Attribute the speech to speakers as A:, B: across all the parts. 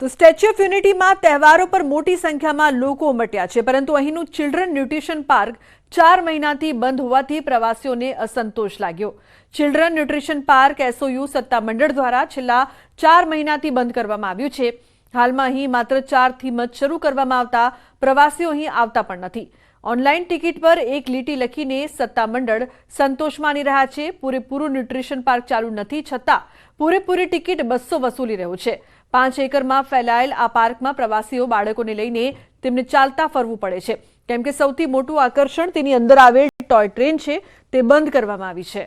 A: તો statue of યુનિટીમાં તહેવારો પર મોટી સંખ્યામાં લોકો ઉમટ્યા છે, પરંતુ અહીંનું ચિલ્ડ્રન ન્યુટ્રિશન પાર્ક ચાર મહિનાથી બંધ હોવાથી પ્રવાસીઓને અસંતોષ લાગ્યો. ચિલ્ડ્રન ન્યુટ્રિશન પાર્ક એસઓયુ સત્તામંડળ દ્વારા છેલ્લા ચાર મહિનાથી બંધ કરવામાં આવ્યું છે. હાલમાં અહીં માત્ર ચાર થીમ જ શરૂ કરવામાં આવતા પ્રવાસીઓ અહીં આવતા પણ નથી. ઓનલાઈન ટિકિટ પર એક લીટી લખીને સત્તામંડળ સંતોષ માની રહ્યા છે. પૂરેપૂરું ન્યુટ્રિશન પાર્ક ચાલુ નથી, છતાં પૂરેપૂરી ટિકિટ બસો વસૂલી રહ્યું છે. પાંચ એકરમાં ફેલાયેલ આ પાર્કમાં પ્રવાસીઓ બાળકોને લઈને તેમને ચાલતા ફરવું પડે છે. કેમ કે સૌથી મોટું આકર્ષણ તેની અંદર આવેલ ટોય ટ્રેન છે, તે બંધ કરવામાં આવી છે.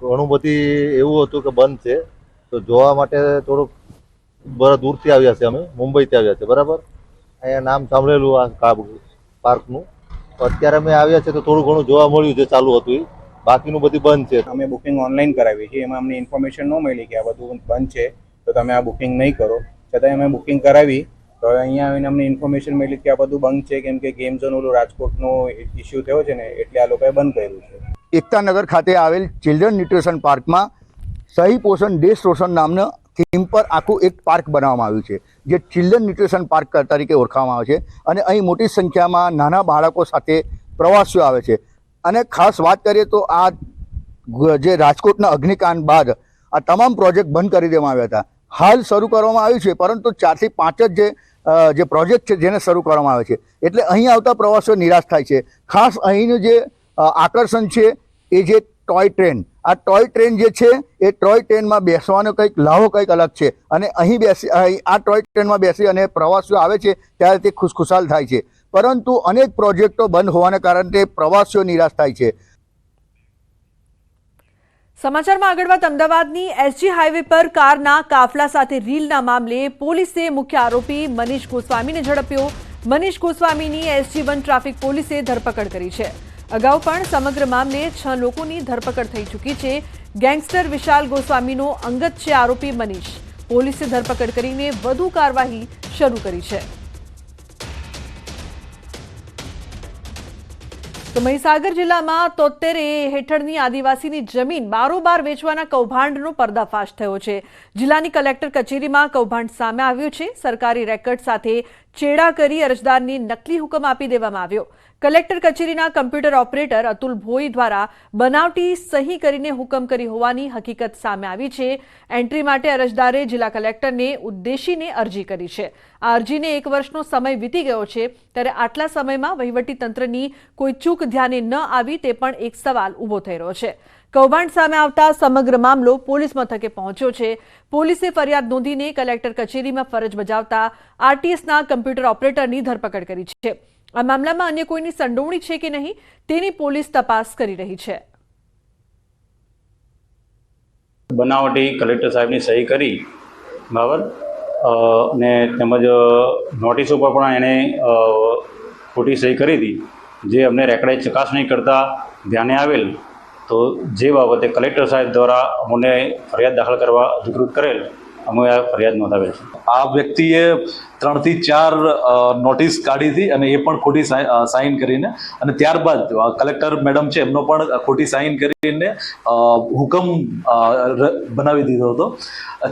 B: ઘણું બધી એવું હતું કે બંધ છે. તો જોવા માટે થોડુંક બરા દૂરથી આવ્યા છે અમે, મુંબઈથી આવ્યા છે, બરાબર? અહીંયા નામ સાંભળેલું આ પાર્કનું. અત્યારે અમે આવ્યા છે તો થોડું ઘણું જોવા મળ્યું જે ચાલુ હતું. બાકીનું બધું બંધ છે.
C: અમે બુકિંગ ઓનલાઈન કરાવી છે એમાં અમને ઇન્ફોર્મેશન ન મળી કે આ બધું બંધ છે તો તમે આ બુકિંગ નહીં કરો. છતાં અમે બુકિંગ કરાવી તો અહીંયા આવીને અમને ઇન્ફોર્મેશન મળી કે આ બધું બંધ છે કેમ કે ગેમ ઝોન ઓલું રાજકોટનો ઇસ્યુ થયો છે ને એટલે આ લોકોએ બંધ કર્યું છે.
D: એકતાનગર ખાતે આવેલ ચિલ્ડ્રન ન્યુટ્રિશન પાર્કમાં સહી પોષણ દેશ રોશન નામના થીમ પર આખું એક પાર્ક બનાવવામાં આવ્યું છે જે ચિલ્ડ્રન ન્યુટ્રિશન પાર્ક તરીકે ઓળખવામાં આવે છે. અને અહીં મોટી સંખ્યામાં નાના બાળકો સાથે પ્રવાસીઓ આવે છે. અને ખાસ વાત કરીએ તો આ જે રાજકોટના અગ્નિકાંડ બાદ આ તમામ પ્રોજેક્ટ બંધ કરી દેવામાં આવ્યા હતા. હાલ શરૂ કરવામાં આવ્યું છે, પરંતુ ચારથી પાંચ જ જે જે પ્રોજેક્ટ છે જેને શરૂ કરવામાં આવે છે. એટલે અહીં આવતા પ્રવાસીઓ નિરાશ થાય છે. ખાસ અહીંનું જે આકર્ષણ છે એ જે ટોય ટ્રેન. આ ટોય ટ્રેન જે છે, એ ટોય ટ્રેનમાં બેસવાનો કંઈક લાહો કંઈક અલગ છે. અને અહીં બેસી આ ટોય ટ્રેનમાં બેસી અને પ્રવાસીઓ આવે છે, ત્યારે તે ખુશખુશાલ થાય છે. પરંતુ અનેક પ્રોજેક્ટો બંધ હોવાને કારણે પ્રવાસીઓ નિરાશ થાય છે.
A: સમાચારમાં આગળ વાત અમદાવાદની એસજી હાઈવે પર કારના કાફલા સાથે રીલના મામલે પોલીસે મુખ્ય આરોપી મનીષ ગોસ્વામીને ઝડપ્યો. મનીષ ગોસ્વામીની એસજી વન ટ્રાફિક પોલીસે ધરપકડ કરી છે. અગાઉ પણ સમગ્ર મામલે છ લોકોની ધરપકડ થઈ ચૂકી છે. ગેંગસ્ટર વિશાલ ગોસ્વામીનો અંગત છે આરોપી મનીષ. પોલીસે ધરપકડ કરીને વધુ કાર્યવાહી શરૂ કરી છે. તો મહીસાગર જિલ્લામાં તોતેર એ હેઠળની આદિવાસીની જમીન બારોબાર વેચવાના કૌભાંડનો પર્દાફાશ થયો છે. જિલ્લાની કલેક્ટર કચેરીમાં કૌભાંડ સામે આવ્યું છે. સરકારી રેકર્ડ સાથે ચેડા કરી અરજદારની નકલી હુકમ આપી દેવામાં આવ્યો. કલેક્ટર કચેરીના કમ્પ્યુટર ઓપરેટર અતુલ ભોઈ દ્વારા બનાવટી સહી કરીને હુકમ કરી હોવાની હકીકત સામે આવી છે. એન્ટ્રી માટે અરજદારે જિલ્લા કલેક્ટરને ઉદ્દેશીને અરજી કરી છે. આ અરજીને એક વર્ષનો સમય વીતી ગયો છે ત્યારે આટલા સમયમાં વહીવટી તંત્રની કોઈ ચૂક ધ્યાને ન આવી તે પણ એક સવાલ ઊભો થઈ રહ્યો છે. કૌભાંડ સામે આવતા સમગ્ર મામલો પોલીસ મથકે પહોંચ્યો છે. પોલીસે ફરિયાદ નોંધીને કલેક્ટર કચેરીમાં ફરજ બજાવતા આરટીએસના કમ્પ્યુટર ઓપરેટરની ધરપકડ કરી છે. આ મામલામાં અન્ય કોઈની સંડોવણી છે કે નહીં તેની પોલીસ તપાસ કરી રહી છે.
E: બનાવટી કલેક્ટર સાહેબની સહી કરી બરાબર? અ, ને તેમજ નોટિસ ઉપર પણ એણે ખોટી સહી કરી હતી. જે અમને રેકડાઈ ચકાસણી કરતાં ધ્યાને આવેલ તો જે બાબતે કલેક્ટર સાહેબ દ્વારા અમને ફરિયાદ દાખલ કરવા અધિકૃત કરેલ અમે આ ફરિયાદ નોંધાવેલ છે.
F: આ વ્યક્તિએ ત્રણથી ચાર નોટિસ કાઢી હતી અને એ પણ ખોટી સાઇન કરીને અને ત્યારબાદ કલેક્ટર મેડમ છે એમનો પણ ખોટી સાઇન કરીને હુકમ બનાવી દીધો હતો.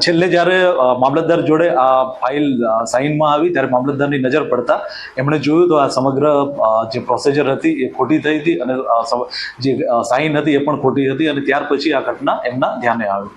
F: છેલ્લે જ્યારે મામલતદાર જોડે આ ફાઇલ સાઇનમાં આવી ત્યારે મામલતદારની નજર પડતા એમણે જોયું તો આ સમગ્ર જે પ્રોસેજર હતી એ ખોટી થઈ હતી અને જે સાઇન હતી એ પણ ખોટી હતી અને ત્યાર પછી આ ઘટના એમના ધ્યાને આવી.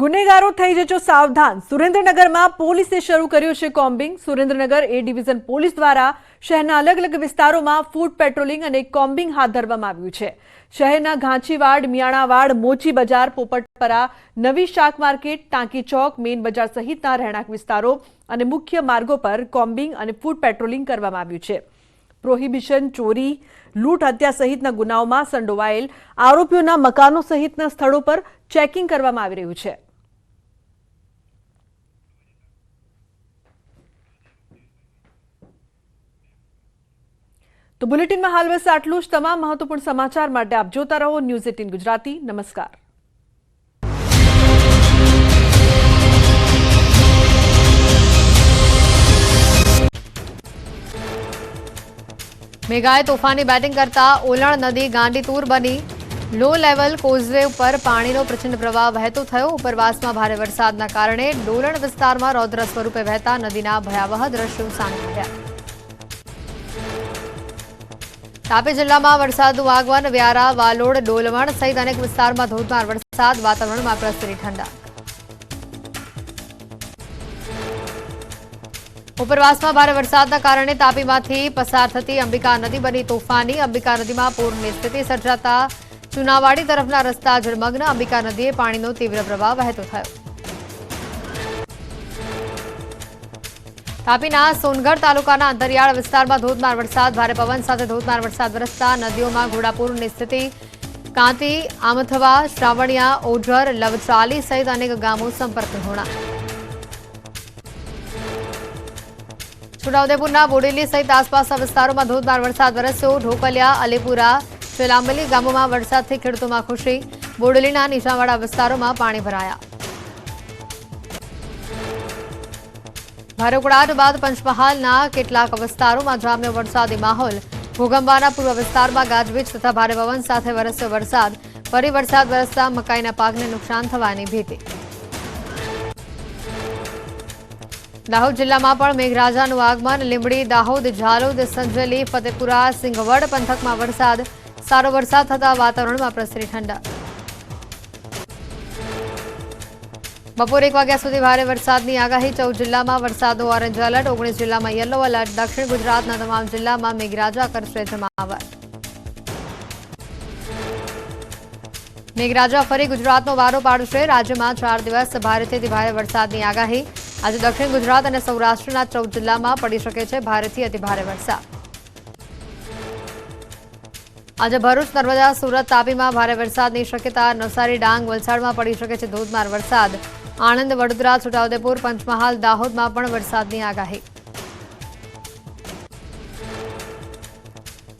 A: ગુનેગારો થઈ જજો સાવધાન. સુરેન્દ્રનગરમાં પોલીસે શરૂ કર્યું છે combing. Surendranagar A division police દ્વારા શહેરના અલગ અલગ વિસ્તારોમાં ફૂડ પેટ્રોલિંગ અને કોમ્બિંગ હાથ ધરવામાં આવ્યું છે. શહેરના ઘાંચીવાડ, મિયાણાવાડ, મોચી બજાર, પોપટપરા, નવી શાક માર્કેટ, ટાંકી ચોક, મેઇન બજાર સહિતના રહેણાંક વિસ્તારો અને મુખ્ય માર્ગો પર કોમ્બિંગ અને ફૂડ પેટ્રોલિંગ કરવામાં આવ્યું છે. પ્રોહિબિશન, ચોરી, લૂંટ હત્યા સહિતના ગુનાઓમાં સંડોવાયેલ આરોપીઓના મકાનો સહિતના સ્થળો પર ચેકિંગ કરવામાં આવી રહ્યું છે. તો બુલેટિનમાં હાલ બસ આટલું જ તમામ મહત્વપૂર્ણ સમાચાર માટે આપ જોતા રહો ન્યૂઝ એટીન ગુજરાતી. નમસ્કાર.
G: મેઘાએ તોફાની બેટિંગ કરતા ઓલણ નદી ગાંડીતુર બની. લો લેવલ કોઝવે ઉપર પાણીનો પ્રચંડ પ્રવાહ વહેતો થયો. ઉપરવાસમાં ભારે વરસાદના કારણે ડોલણ વિસ્તારમાં રૌદ્ર સ્વરૂપે વહેતા નદીના ભયાવહ દ્રશ્યો સામે આવ્યા. તાપી જિલ્લામાં વરસાદનું આગમન વ્યારા, વાલોડ, ડોલવણ સહિત અનેક વિસ્તારમાં ધોધમાર વરસાદ, વાતાવરણમાં પ્રસરી ઠંડા ઉપરવાસમાં ભારે વરસાદના કારણે તાપીમાંથી પસાર થતી અંબિકા નદી બની તોફાની. અંબિકા નદીમાં પૂરની સ્થિતિ સર્જાતા ચુનાવાડી તરફના રસ્તા જળમગ્ન અંબિકા નદીએ પાણીનો તીવ્ર પ્રવાહ વહેતો થયો. તાપીના સોનગઢ તાલુકાના અંતરિયાળ વિસ્તારમાં ધોધમાર વરસાદ. ભારે પવન સાથે ધોધમાર વરસાદ વરસતા નદીઓમાં ઘોડાપુરની સ્થિતિ. કાંતિ, આમથવા, શ્રાવણિયા, ઓઢર, લવચાલી સહિત અનેક ગામો સંપર્ક વિહોણા છોટાઉદેપુરના બોડેલી સહિત આસપાસના વિસ્તારોમાં ધોધમાર વરસાદ વરસ્યો. ઢોકલિયા, અલીપુરા ચેલાંબલી ગામોમાં વરસાદથી ખેડૂતોમાં ખુશી. બોડેલીના નીચાણવાળા વિસ્તારોમાં પાણી ભરાયા. ભારે ઉકળાટ બાદ પંચમહાલના કેટલાક વિસ્તારોમાં જામ્યો વરસાદી માહોલ. ભૂગંબાના પૂર્વ વિસ્તારમાં ગાજવીજ તથા ભારે પવન સાથે વરસ્યો વરસાદ. ફરી વરસાદ વરસતા મકાઈના પાકને નુકસાન થવાની ભીતિ. દાહોદ જિલ્લામાં પણ મેઘરાજાનું આગમન. લીંબડી, દાહોદ, ઝાલોદ, સંજેલી, ફતેપુરા, સિંગવડ પંથકમાં વરસાદ. સારો વરસાદ થતા વાતાવરણમાં પ્રસરી ઠંડા બપોર એક વાગ્યા સુધી ભારે વરસાદની આગાહી, ચૌદ જિલ્લામાં વરસાદનો ઓરેન્જ એલર્ટ, ઓગણીસ જિલ્લામાં યલો એલર્ટ, દક્ષિણ ગુજરાતના તમામ જિલ્લામાં મેઘરાજા કરશે જમાવટ. મેઘરાજા ફરી ગુજરાતનો વારો પાડશે. રાજ્યમાં ચાર દિવસ ભારેથી ભારે વરસાદની આગાહી. આજે દક્ષિણ ગુજરાત અને સૌરાષ્ટ્રના ચૌદ જિલ્લામાં પડી શકે છે ભારેથી અતિભારે વરસાદ. આજે ભરૂચ, નર્મદા, સુરત તાપીમાં ભારે વરસાદની શક્યતા, નવસારી, ડાંગ, વલસાડમાં પડી શકે છે ધોધમાર વરસાદ. આણંદ, વડોદરા, છોટાઉદેપુર, પંચમહાલ, દાહોદમાં પણ વરસાદની આગાહી.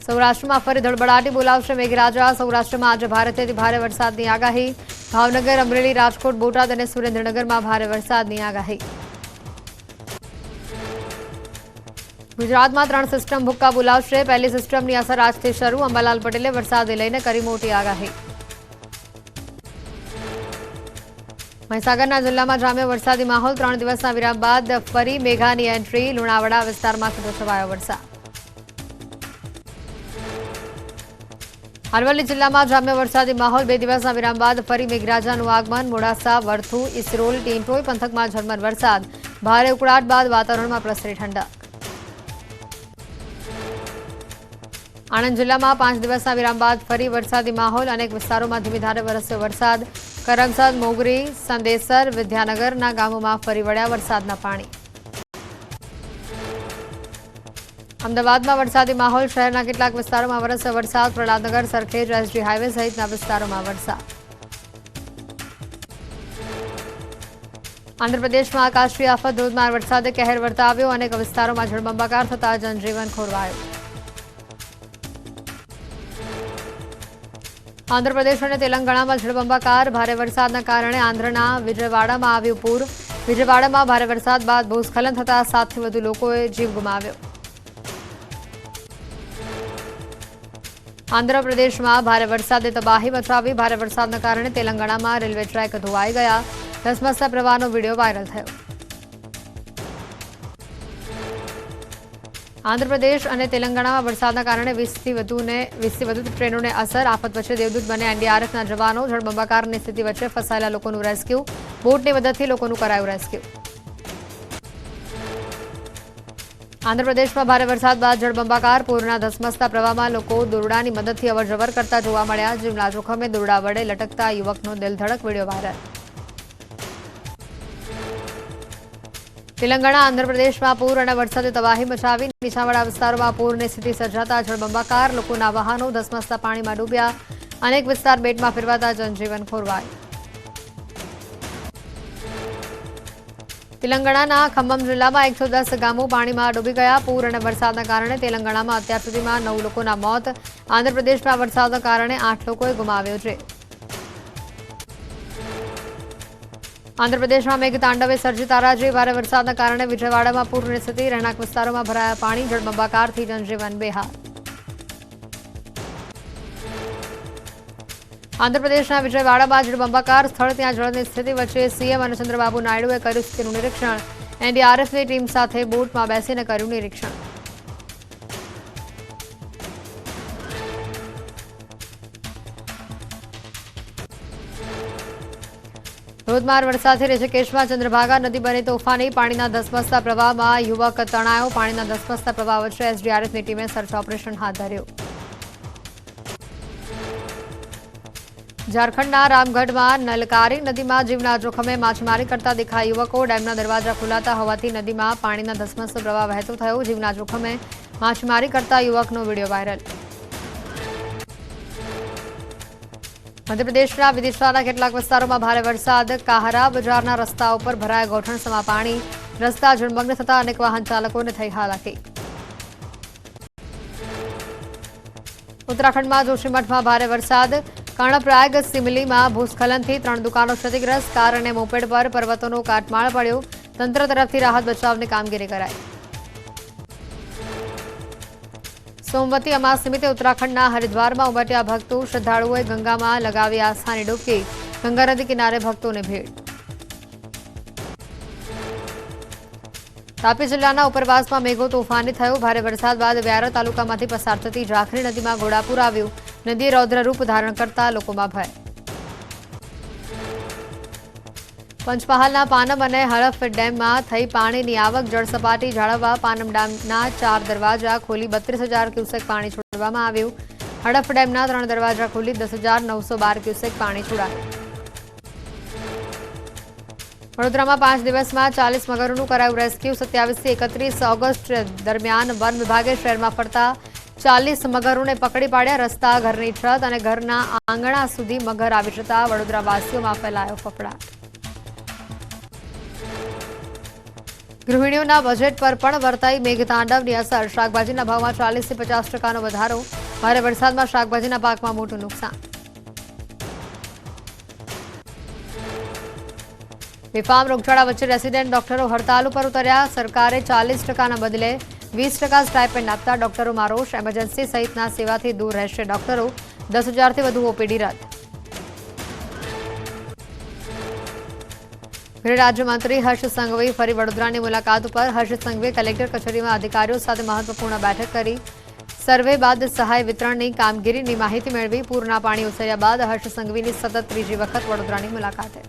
G: સૌરાષ્ટ્રમાં ફરી ધડબડાટી બોલાવશે મેઘરાજા. સૌરાષ્ટ્રમાં આજે ભારેથી ભારે વરસાદની આગાહી. ભાવનગર, અમરેલી, રાજકોટ, બોટાદ અને સુરેન્દ્રનગરમાં ભારે વરસાદની આગાહી. ગુજરાતમાં ત્રણ સિસ્ટમ ભૂક્કા બોલાવશે. પહેલી સિસ્ટમની અસર આજથી શરૂ. અંબાલાલ પટેલે વરસાદને લઈને કરી મોટી આગાહી. મહીસાગરના જિલ્લામાં જામ્યો વરસાદી માહોલ. ત્રણ દિવસના વિરામ બાદ ફરી મેઘાની એન્ટ્રી. લુણાવાડા વિસ્તારમાં થતો છવાયો વરસાદ. અરવલ્લી જિલ્લામાં જામ્યો વરસાદી માહોલ. બે દિવસના વિરામ બાદ ફરી મેઘરાજાનું આગમન. મોડાસા, વરથુ, ઇસરોલ ટીંટોઈ પંથકમાં ઝરમર વરસાદ. ભારે ઉકળાટ બાદ વાતાવરણમાં પ્રસરી ઠંડક. આણંદ જિલ્લામાં પાંચ દિવસના વિરામ બાદ ફરી વરસાદી માહોલ. અનેક વિસ્તારોમાં ધીમીધારે વરસ્યો વરસાદ. કરમસદ મોગરી, સંદેસર, વિદ્યાનગરના ગામોમાં ફરી વળ્યા વરસાદના પાણી. અમદાવાદમાં વરસાદી માહોલ, શહેરના કેટલાક વિસ્તારોમાં વરસ્યો વરસાદ, પ્રહલાદનગર, સરખેજ એસજી હાઈવે સહિતના વિસ્તારોમાં વરસાદ. આંધ્રપ્રદેશમાં આકાશી આફત ધોધમાર વરસાદે કહેર વર્તાવ્યો, અનેક વિસ્તારોમાં જળબંબાકાર થતા જનજીવન ખોરવાયું. આંધ્રપ્રદેશ અને તેલંગાણામાં જળબંબાકાર ભારે વરસાદના કારણે આંધ્રના વિજયવાડામાં આવ્યું પૂર. વિજયવાડામાં ભારે વરસાદ બાદ ભૂસ્ખલન થતા સાતથી વધુ લોકોએ જીવ ગુમાવ્યો. આંધ્રપ્રદેશમાં ભારે વરસાદે તબાહી મચાવી ભારે વરસાદના કારણે તેલંગાણામાં રેલવે ટ્રેક ધોવાઈ ગયા. ધસમસતા પ્રવાહનો વીડિયો વાયરલ થયો. આંધ્રપ્રદેશ અને તેલંગાણામાં વરસાદના કારણે વીસથી વધુને વીસથી વધુ ટ્રેનોને અસર, આફત વચ્ચે દેવદૂત બને એનડીઆરએફના જવાનો જળબંબાકારની સ્થિતિ વચ્ચે ફસાયેલા લોકોનું રેસ્ક્યુ, બોટની મદદથી લોકોનું કરાયું રેસ્ક્યુ. આંધ્રપ્રદેશમાં ભારે વરસાદ બાદ જળબંબાકાર, પૂરના ધસમસતા પ્રવાહમાં લોકો દોરડાની મદદથી અવરજવર કરતા જોવા મળ્યા. જીવના જોખમે દોરડા વડે લટકતા યુવકનો દિલધડક વીડિયો વાયરલ. તેલંગાણા, આંધ્રપ્રદેશમાં પૂર અને વરસાદે તબાહી મચાવી. નીચાણવાળા વિસ્તારોમાં પૂરની સ્થિતિ સર્જાતા જળબંબાકાર. લોકોના વાહનો ધસમસતા પાણીમાં ડૂબ્યા. અનેક વિસ્તાર બેટમાં ફેરવાતા જનજીવન ખોરવાયું. તેલંગાણાના ખમ્મમ જિલ્લામાં એકસો દસ ગામો પાણીમાં ડૂબી ગયા. પૂર અને વરસાદના કારણે તેલંગાણામાં અત્યાર સુધીમાં નવ લોકોના મોત. આંધ્રપ્રદેશમાં વરસાદના કારણે આઠ લોકોએ ગુમાવ્યો છે. આંધ્રપ્રદેશમાં મેઘતાંડવે સર્જી તારાજી ભારે વરસાદના કારણે વિજયવાડામાં પૂરની સ્થિતિ રહેણાંક વિસ્તારોમાં ભરાયા પાણી જળબંબાકારથી જનજીવન બેહાલ. આંધ્રપ્રદેશના વિજયવાડામાં જળબંબાકાર સ્થળ, ત્યાં જળની સ્થિતિ વચ્ચે સીએમ અને ચંદ્રબાબુ નાયડુએ કર્યું સ્થિતિનું નિરીક્ષણ. એનડીઆરએફની ટીમ સાથે બોટમાં બેસીને કર્યું નિરીક્ષણ. ધોધમાર વરસાદથી ઋષિકેશમાં ચંદ્રભાગા નદી બની તોફાની, પાણીના ધસમસતા પ્રવાહમાં યુવક તણાયો, પાણીના ધસમસતા પ્રવાહ વચ્ચે એસડીઆરએફની ટીમે સર્ચ ઓપરેશન હાથ ધર્યું. ઝારખંડના રામગઢમાં નલકારી નદીમાં જીવના જોખમે માછીમારી કરતા દેખાય યુવકો ડેમના દરવાજા ખુલાતા હોવાથી નદીમાં પાણીના ધસમસતો પ્રવાહ વહેતો થયો. જીવના જોખમે માછીમારી કરતા યુવકનો વીડિયો વાયરલ. મધ્યપ્રદેશના વિદિશાના કેટલાક વિસ્તારોમાં ભારે વરસાદ, કાહરા, બજારના રસ્તા ઉપર ભરાયા ગોઠણસમાં પાણી, રસ્તા જળમગ્ન થતા અનેક વાહન ચાલકોને થઈ હાલાકી. ઉત્તરાખંડમાં જોશીમઠમાં ભારે વરસાદ. કર્ણપ્રાગ, સિમલીમાં ભૂસ્ખલનથી ત્રણ દુકાનો ક્ષતિગ્રસ્ત. કાર અને મોપેડ પર પર્વતોનો કાટમાળ પડ્યો. તંત્ર તરફથી રાહત બચાવની કામગીરી કરાઈ. સોમવતી અમાસ નિમિત્તે ઉત્તરાખંડના હરિદ્વારમાં ઉમટ્યા ભક્તો શ્રદ્ધાળુઓએ ગંગામાં લગાવી આસ્થાની ડૂબકી. ગંગા નદી કિનારે ભક્તોને ભીડ. તાપી જિલ્લાના ઉપરવાસમાં મેઘો તોફાની થયો. ભારે વરસાદ બાદ વ્યારા તાલુકામાંથી પસાર થતી જાખરી નદીમાં ઘોડાપુર આવ્યું. નદીએ રૌદ્ર રૂપ ધારણ કરતા લોકોમાં ભય. પંચમહાલના પાનમ અને હળફ ડેમમાં થઈ પાણીની આવક જળસપાટી જાળવવા પાનમ ડેમના ચાર દરવાજા ખોલી બત્રીસ હજાર ક્યુસેક પાણી છોડવામાં આવ્યું. હડફ ડેમના ત્રણ દરવાજા ખોલી દસ હજાર નવસો બાર ક્યુસેક પાણી છોડાયું. વડોદરામાં પાંચ દિવસમાં ચાલીસ મગરોનું કરાયું રેસ્ક્યુ, સત્યાવીસથી એકત્રીસ ઓગસ્ટ દરમિયાન વન વિભાગે શહેરમાં ફરતા ચાલીસ મગરોને પકડી પાડ્યા રસ્તા, ઘરની છત અને ઘરના આંગણા સુધી મગર આવી જતા વડોદરાવાસીઓમાં ફેલાયો ફફડાટ. ગૃહિણીઓના બજેટ પર પણ વર્તાઈ મેઘતાંડવની અસર. શાકભાજીના ભાવમાં ચાલીસથી પચાસ ટકાનો વધારો. ભારે વરસાદમાં શાકભાજીના પાકમાં મોટું નુકસાન. બેફામ રોગચાળા વચ્ચે રેસિડેન્ટ ડોક્ટરો હડતાલ ઉપર ઉતર્યા. સરકારે ચાલીસ ટકાના બદલે વીસ ટકા સ્ટાઇપેન્ડ આપતા ડોક્ટરોમાં રોષ. એમરજન્સી સહિતના સેવાથી દૂર રહેશે ડોક્ટરો. દસ હજારથી વધુ ઓપીડી રદ. ગૃહ રાજ્યમંત્રી હર્ષ સંઘવી ફરી વડોદરાની મુલાકાત પર હર્ષ સંઘવીએ કલેક્ટર કચેરીમાં અધિકારીઓ સાથે મહત્વપૂર્ણ બેઠક કરી. સર્વે બાદ સહાય વિતરણની કામગીરીની માહિતી મેળવી પૂરના પાણી ઉછર્યા બાદ હર્ષ સંઘવીની સતત ત્રીજી વખત વડોદરાની મુલાકાતે.